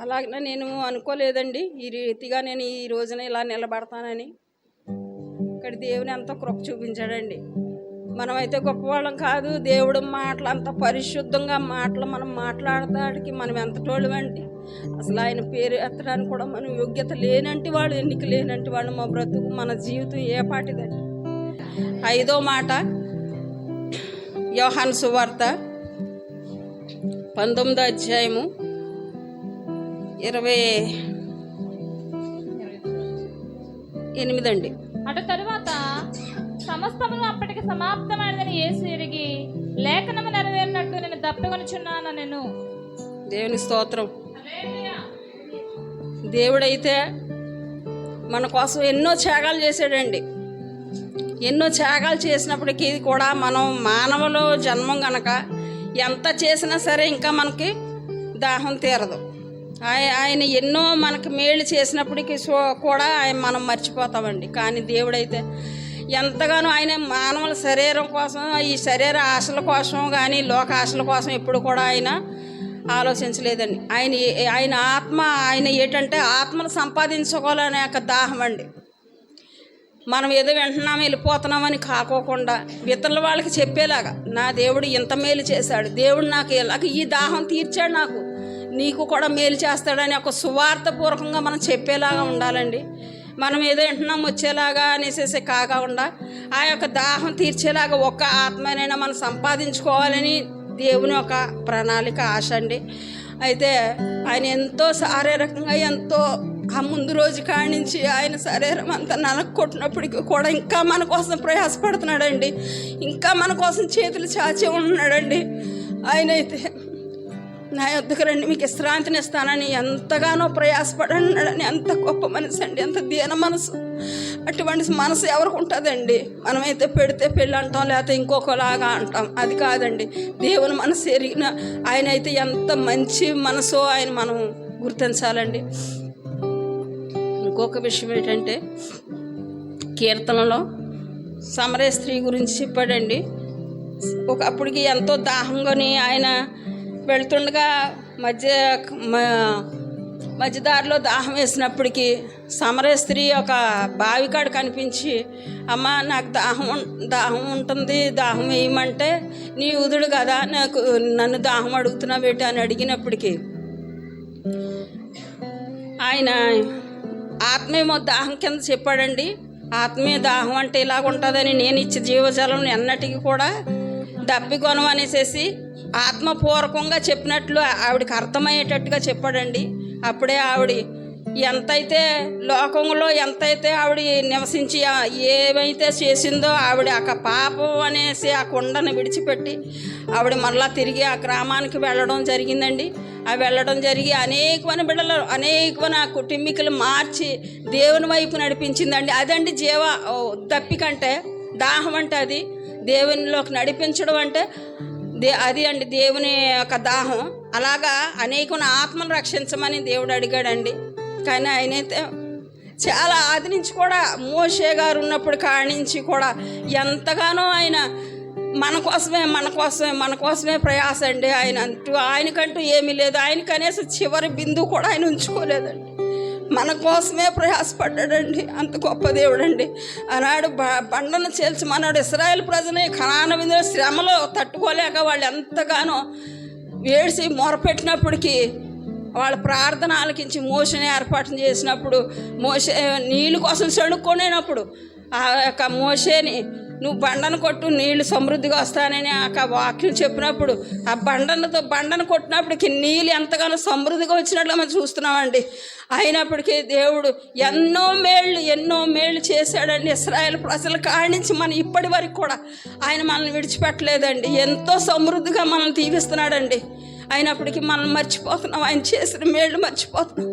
అలాగే నేను అనుకోలేదండి. ఈ రీతిగా నేను ఈ రోజున ఇలా నిలబడతానని. ఇక్కడ దేవుని అంత కృప చూపించాడండి. మనమైతే గొప్పవాళ్ళం కాదు. దేవుడు మాటలు అంత పరిశుద్ధంగా మాటలు మనం మాట్లాడతాడికి మనం ఎంత అండి అసలు ఆయన పేరు ఎత్తడానికి కూడా మనం యోగ్యత లేనంటి వాడు ఎన్నిక లేనంటి వాడు మా బ్రతుకు మన జీవితం ఏ పాటిదండి. ఐదో మాట. యోహాన్ సువార్త పంతొమ్మిదో అధ్యాయము ఇరవై ఎనిమిది అండి అటు తరువాత సమస్తము అప్పటికి సమాప్తమైనదని యేసు ఎరిగి లేఖనము నెరవేరినట్టు నేను దప్పగొనుచున్నాను నేను దేవుని స్తోత్రం. దేవుడైతే మన కోసం ఎన్నో త్యాగాలు చేశాడండి. ఎన్నో త్యాగాలు చేసినప్పటికీ కూడా మనం మానవులు జన్మం గనక ఎంత చేసినా సరే ఇంకా మనకి దాహం తీరదు. ఆయన ఎన్నో మనకి మేలు చేసినప్పటికీ సో- కూడా ఆయన మనం మర్చిపోతామండి. కానీ దేవుడైతే ఎంతగానో ఆయన మానవుల శరీరం కోసం ఈ శరీర ఆశల కోసం కానీ లోక ఆశల కోసం ఎప్పుడు కూడా ఆయన ఆలోచించలేదండి. ఆయన ఆయన ఆత్మ ఆయన ఏంటంటే ఆత్మను సంపాదించుకోవాలనే ఒక దాహం అండి. మనం ఏదో వింటున్నాం వెళ్ళిపోతున్నామని కాకోకుండా ఇతరుల వాళ్ళకి చెప్పేలాగా నా దేవుడు ఇంత మేలు చేశాడు దేవుడు నాకు ఇలాగ ఈ దాహం తీర్చాడు నాకు నీకు కూడా మేలు చేస్తాడని ఒక సువార్థపూర్వకంగా మనం చెప్పేలాగా ఉండాలండి. మనం ఏదో వింటున్నాం వచ్చేలాగా అనేసి కాకుండా ఆ యొక్క దాహం తీర్చేలాగా ఒక్క ఆత్మనైనా మనం సంపాదించుకోవాలని దేవుని ఒక ప్రణాళిక ఆశ అండి. అయితే ఆయన ఎంతో శారీరకంగా ఎంతో ఆ ముందు రోజు కాడి నుంచి ఆయన శరీరం అంతా నలక్కొట్టినప్పటికీ కూడా ఇంకా మన కోసం ప్రయాసపడుతున్నాడండి. ఇంకా మన కోసం చేతులు చాచి ఉన్నాడండి ఆయన అయితే నా యొద్దకు రండి మీకు విశ్రాంతిని ఇస్తానని ఎంతగానో ప్రయాసపడన్నాడని ఎంత గొప్ప మనసు అండి ఎంత దీన మనసు. అటువంటి మనసు ఎవరికి ఉంటుందండి? మనమైతే పెడితే పెళ్ళి అంటాం లేకపోతే ఇంకొకలాగా అంటాం. అది కాదండి. దేవుని మనసు ఎరిగిన ఆయన అయితే ఎంత మంచి మనసో ఆయన మనం గుర్తించాలండి. ఇంకొక విషయం ఏంటంటే కీర్తనలో సమరే స్త్రీ గురించి చెప్పాడండి. ఒకప్పటికి ఎంతో దాహంగాని ఆయన వెళ్తుండగా మధ్య మధ్యదారిలో దాహం వేసినప్పటికీ సమర స్త్రీ ఒక బావికాడు కనిపించి అమ్మ నాకు దాహం దాహం ఉంటుంది దాహం వేయమంటే నీ ఉదుడు కదా నాకు నన్ను దాహం అడుగుతున్నావు ఏంటి? అని అడిగినప్పటికీ ఆయన ఆత్మీయ దాహం కింద చెప్పాడండి. ఆత్మీయ దాహం అంటే ఇలాగ ఉంటుందని నేను ఇచ్చే జీవజలం ఎన్నటికీ కూడా దప్పికొనం అనేసేసి ఆత్మపూర్వకంగా చెప్పినట్లు ఆవిడకి అర్థమయ్యేటట్టుగా చెప్పాడండి. అప్పుడే ఆవిడ ఎంతైతే లోకంలో ఎంతైతే ఆవిడ నివసించి ఏమైతే చేసిందో ఆవిడ ఆ పాపం అనేసి ఆ కొండను విడిచిపెట్టి ఆవిడ మళ్ళా తిరిగి ఆ గ్రామానికి వెళ్ళడం జరిగిందండి. ఆ వెళ్ళడం జరిగి అనేకమైన బిడ్డలు అనేకమైన కుటుంబీకులు మార్చి దేవుని వైపు నడిపించిందండి. అదండి జీవ ఓ, దప్పికంటే దాహం అంటే అది. దేవునిలోకి నడిపించడం అంటే దే అది అండి దేవుని యొక్క దాహం. అలాగా అనేకుని ఆత్మను రక్షించమని దేవుడు అడిగాడండి. కానీ ఆయనైతే చాలా ఆది నుంచి కూడా మోషే గారు ఉన్నప్పుడు కానించి కూడా ఎంతగానో ఆయన మన కోసమే మన కోసమే మన కోసమే ప్రయాస అండి ఆయన అంటూ ఆయనకంటూ ఏమీ లేదు. ఆయన కనీసం చివరి బిందు కూడా ఆయన ఉంచుకోలేదండి. మన కోసమే ప్రయాసపడ్డాడండి. అంత గొప్ప దేవుడండి. ఆనాడు బండను చేల్చి మనోడు ఇస్రాయల్ ప్రజని ఖనాన విందులో శ్రమలో తట్టుకోలేక వాళ్ళు ఎంతగానో వేడిసి మొరపెట్టినప్పటికీ వాళ్ళ ప్రార్థన ఆలకించి మోసని ఏర్పాటు చేసినప్పుడు మోసే నీళ్ళు కోసం చెడుక్కొనేనప్పుడు ఆ యొక్క మోసేని నువ్వు బండను కొట్టు నీళ్ళు సమృద్ధిగా వస్తానని ఆ వాక్యం చెప్పినప్పుడు ఆ బండనతో బండను కొట్టినప్పటికి నీళ్ళు ఎంతగానో సమృద్ధిగా వచ్చినట్లు మనం చూస్తున్నామండి. అయినప్పటికీ దేవుడు ఎన్నో మేళ్ళు ఎన్నో మేళ్ళు చేశాడండి ఇస్రాయల్ ప్రజల కాడి నుంచి మనం ఇప్పటి వరకు కూడా ఆయన మనల్ని విడిచిపెట్టలేదండి. ఎంతో సమృద్ధిగా మనం తీపిస్తున్నాడండి అయినప్పటికీ మనం మర్చిపోతున్నాం. ఆయన చేసిన మేళ్ళు మర్చిపోతున్నాం.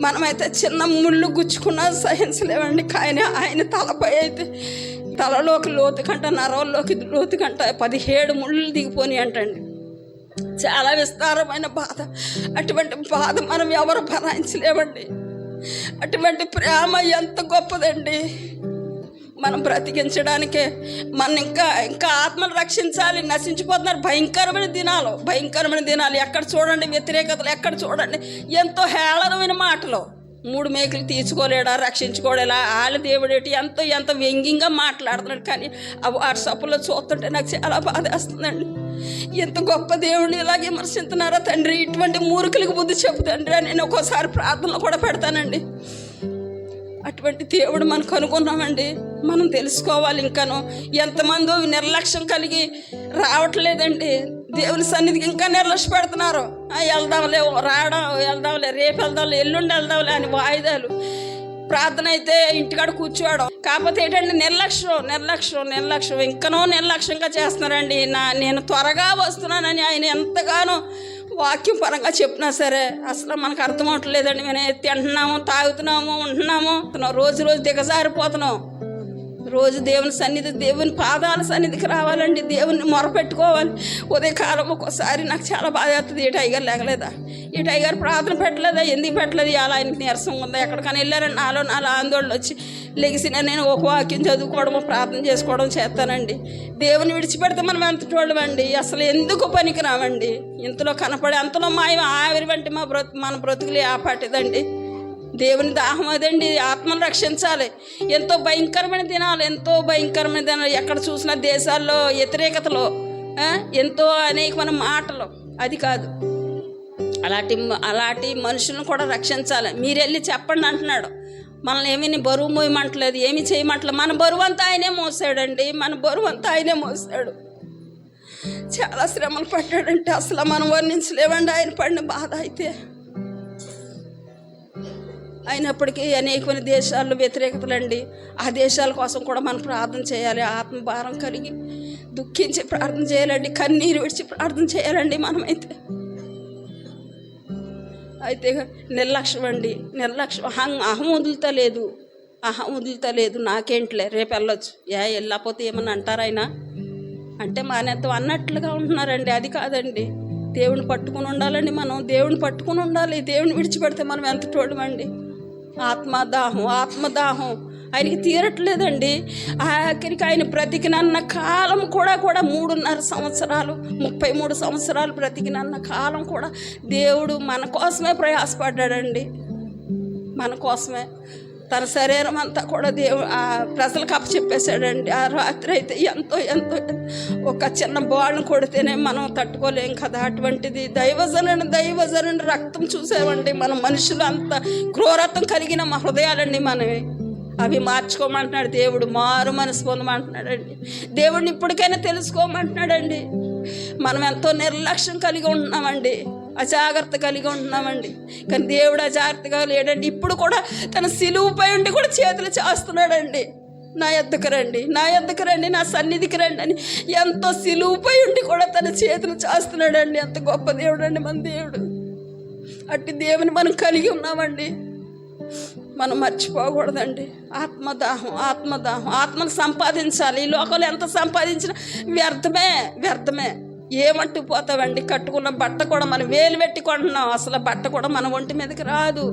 మనమైతే చిన్న ముళ్ళు గుచ్చుకున్నా సహించలేమండి. కానీ ఆయన తలపై అయితే తలలోకి లోతు కంట నరవల్లోకి లోతు కంట పదిహేడు ముళ్ళు దిగిపోని అంటండి. చాలా విస్తారమైన బాధ. అటువంటి బాధ మనం ఎవరు భరాయించలేమండి అటువంటి ప్రేమ ఎంత గొప్పదండి. మనం బ్రతికించడానికే మనం ఇంకా ఇంకా ఆత్మలు రక్షించాలి నశించిపోతున్నారు. భయంకరమైన దినాలు భయంకరమైన దినాలు. ఎక్కడ చూడండి వ్యతిరేకతలు ఎక్కడ చూడండి. ఎంతో హేళనమైన మాటలు. మూడు మేకలు తీర్చుకోలేడా రక్షించుకోలేడా? వాళ్ళ దేవుడేటి ఎంతో ఎంతో వ్యంగ్యంగా మాట్లాడుతున్నాడు. కానీ ఆ వాట్సాప్లో చూస్తుంటే నాకు చాలా బాధ వేస్తుందండి ఎంత గొప్ప దేవుడిని ఇలాగే విమర్శిస్తున్నారా తండ్రి? ఇటువంటి మూర్ఖులకు బుద్ధి చెప్పు తండ్రి అని నేను ఒక్కోసారి ప్రార్థనలు కూడా పెడతానండి. అటువంటి దేవుడు మనం కనుగొన్నామండి మనం తెలుసుకోవాలి ఇంకాను. ఎంతమందో నిర్లక్ష్యం కలిగి రావట్లేదండి. దేవుని సన్నిధికి ఇంకా నిర్లక్ష్య పెడుతున్నారు వెళ్దాంలే రావడం వెళ్దాంలే రేపు వెళ్దాంలే ఎల్లుండి వెళ్దాంలే అని వాయిదాలు. ప్రార్థన అయితే ఇంటికాడ కూర్చోవడం. కాకపోతే ఏంటంటే నిర్లక్ష్యం నిర్లక్ష్యం నిర్లక్ష్యం. ఇంకనో నిర్లక్ష్యంగా చేస్తున్నారండి. నా నేను త్వరగా వస్తున్నానని ఆయన ఎంతగానో వాక్యం పరంగా చెప్పినా సరే అసలు మనకు అర్థం అవట్లేదండి. మేము తింటున్నాము తాగుతున్నాము ఉంటున్నాము. రోజు రోజు దిగజారిపోతున్నాం. రోజు దేవుని సన్నిధి దేవుని పాదాల సన్నిధికి రావాలండి. దేవుని మొరపెట్టుకోవాలి. ఉదయకాలం ఒక్కోసారి నాకు చాలా బాధ అవుతుంది ఈ టైగర్ లేగలేదా? ఈ టైగర్ ప్రార్థన పెట్టలేదా? ఎందుకు పెట్టలేదు? అలా ఆయనకి నీరసం ఉందా? ఎక్కడికైనా వెళ్ళారని నాలో నాలో ఆందోళన వచ్చి లెగిసిన నేను ఒక వాక్యం చదువుకోవడము ప్రార్థన చేసుకోవడం చేస్తానండి. దేవుని విడిచిపెడితే మనం ఎంత అండి అసలు ఎందుకు పనికి రావండి ఇంతలో కనపడే అంతలో మా ఆవిరి వంటి మా బ్రతు మన బ్రతుకులు ఆపాటిదండి దేవుని దాహం అదండి ఆత్మను రక్షించాలి. ఎంతో భయంకరమైన దినాలు ఎంతో భయంకరమైన దినాలు ఎక్కడ చూసినా దేశాల్లో వ్యతిరేకతలో ఎంతో అనేకమైన మాటలు. అది కాదు. అలాంటి అలాంటి మనుషులను కూడా రక్షించాలి. మీరు వెళ్ళి చెప్పండి అంటున్నాడు. మనల్ని ఏమీ బరువు మోయమంటలేదు ఏమీ చేయమంటలేదు. మన బరువు అంతా ఆయనే మోసాడండి. మన బరువు అంతా ఆయనే మోసాడు. చాలా శ్రమలు పడ్డాడంటే అసలు మనం వర్ణించలేవండి ఆయన పడిన బాధ అయితే. అయినప్పటికీ అనేకమైన దేశాల్లో వ్యతిరేకతలండి. ఆ దేశాల కోసం కూడా మనం ప్రార్థన చేయాలి. ఆత్మభారం కలిగి దుఃఖించి ప్రార్థన చేయాలండి. కన్నీరు విడిచి ప్రార్థన చేయాలండి మనమైతే. అయితే నిర్లక్ష్యం అండి. నిర్లక్ష్యం. అహం అహం వదులుతలేదు. అహం వదులుతలేదు. నాకేంట్లే? రేపు వెళ్ళొచ్చు. ఏ వెళ్ళకపోతే ఏమన్నా అంటారాయన అంటే మానేద్దాం అన్నట్లుగా ఉంటున్నారండి. అది కాదండి. దేవుని పట్టుకుని ఉండాలండి మనం. దేవుని పట్టుకుని ఉండాలి. దేవుని విడిచిపెడితే మనం ఎంత చూడమండి ఆత్మదాహం ఆత్మదాహం. ఆయనకి తీరట్లేదండి. ఆఖరికి ఆయన బ్రతికినన్న కాలం కూడా కూడా మూడున్నర సంవత్సరాలు ముప్పై మూడు సంవత్సరాలు బ్రతికినన్న కాలం కూడా దేవుడు మన కోసమే ప్రయాసపడ్డాడండి. మన కోసమే. తన శరీరం అంతా కూడా దేవు ఆ ప్రజలకు అప్పచెప్పేశాడండి. ఆ రాత్రి అయితే ఎంతో ఎంతో ఒక చిన్న బాల్ని కొడితేనే మనం తట్టుకోలేం కదా. అటువంటిది దైవజనుని దైవజనుని రక్తం చూసామండి మన మనుషులు అంత క్రూరత్వం కలిగిన మా హృదయాలండి మనవి అవి మార్చుకోమంటున్నాడు దేవుడు మారు మనసు పొందమంటున్నాడండి. దేవుడిని ఇప్పటికైనా తెలుసుకోమంటున్నాడండి. మనం ఎంతో నిర్లక్ష్యం కలిగి ఉంటున్నామండి. అజాగ్రత్త కలిగి ఉంటున్నామండి. కానీ దేవుడు అజాగ్రత్తగా లేడండి. ఇప్పుడు కూడా తన సిలువుపై ఉండి కూడా చేతులు చేస్తున్నాడండి. నా ఎద్దకు రండి నా ఎద్దకు రండి నా సన్నిధికి రండి అని ఎంతో సిలువుపై ఉండి కూడా తన చేతులు చేస్తున్నాడండి. ఎంత గొప్ప దేవుడు అండి మన దేవుడు. అట్టి దేవుని మనం కలిగి ఉన్నామండి. మనం మర్చిపోకూడదండి. ఆత్మదాహం ఆత్మదాహం ఆత్మను సంపాదించాలి. ఈ లోకంలో ఎంత సంపాదించినా వ్యర్థమే వ్యర్థమే. ఏమంటూ పోతావండి? కట్టుకున్న బట్ట కూడా మనం వేలు పెట్టి కొంటున్నాం అసలు బట్ట కూడా మన ఒంటి మీదకి రాదు.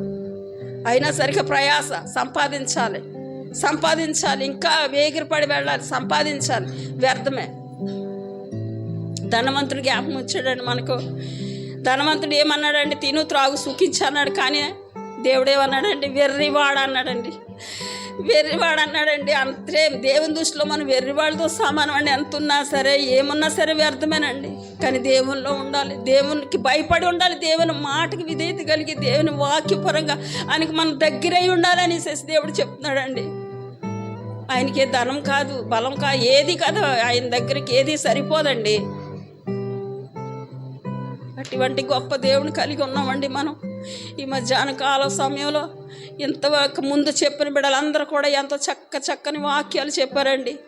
అయినా సరిగ్గా ప్రయాస సంపాదించాలి. సంపాదించాలి. ఇంకా వేగిరపడి వెళ్ళాలి. సంపాదించాలి. వ్యర్థమే. ధనవంతుడు జ్ఞాపకం వచ్చాడండి మనకు. ధనవంతుడు ఏమన్నాడండి? తిను త్రాగు సుఖించన్నాడు కానీ దేవుడు ఏమన్నాడండి వెర్రివాడు అన్నాడండి. వెర్రివాడు అన్నాడండి అంతే దేవుని దృష్టిలో మనం వెర్రివాళ్ళతో సమానం అండి ఎంత ఉన్నా సరే ఏమున్నా సరే వ్యర్థమేనండి. కానీ దేవునిలో ఉండాలి దేవునికి భయపడి ఉండాలి దేవుని మాటకి విధేయత కలిగి దేవుని వాక్యపరంగా ఆయనకి మనం దగ్గరై ఉండాలని దేవుడు చెప్తున్నాడండి. ఆయనకి ధనం కాదు బలం కాదు ఏది కాదు ఆయన దగ్గరికి ఏది సరిపోదండి. అటువంటి గొప్ప దేవుని కలిగి ఉన్నామండి మనం. ఈ మధ్యాహ్న కాల సమయంలో ఇంత ముందు చెప్పిన బిడ్డలందరూ కూడా ఎంతో చక్క చక్కని వాక్యాలు చెప్పారండి.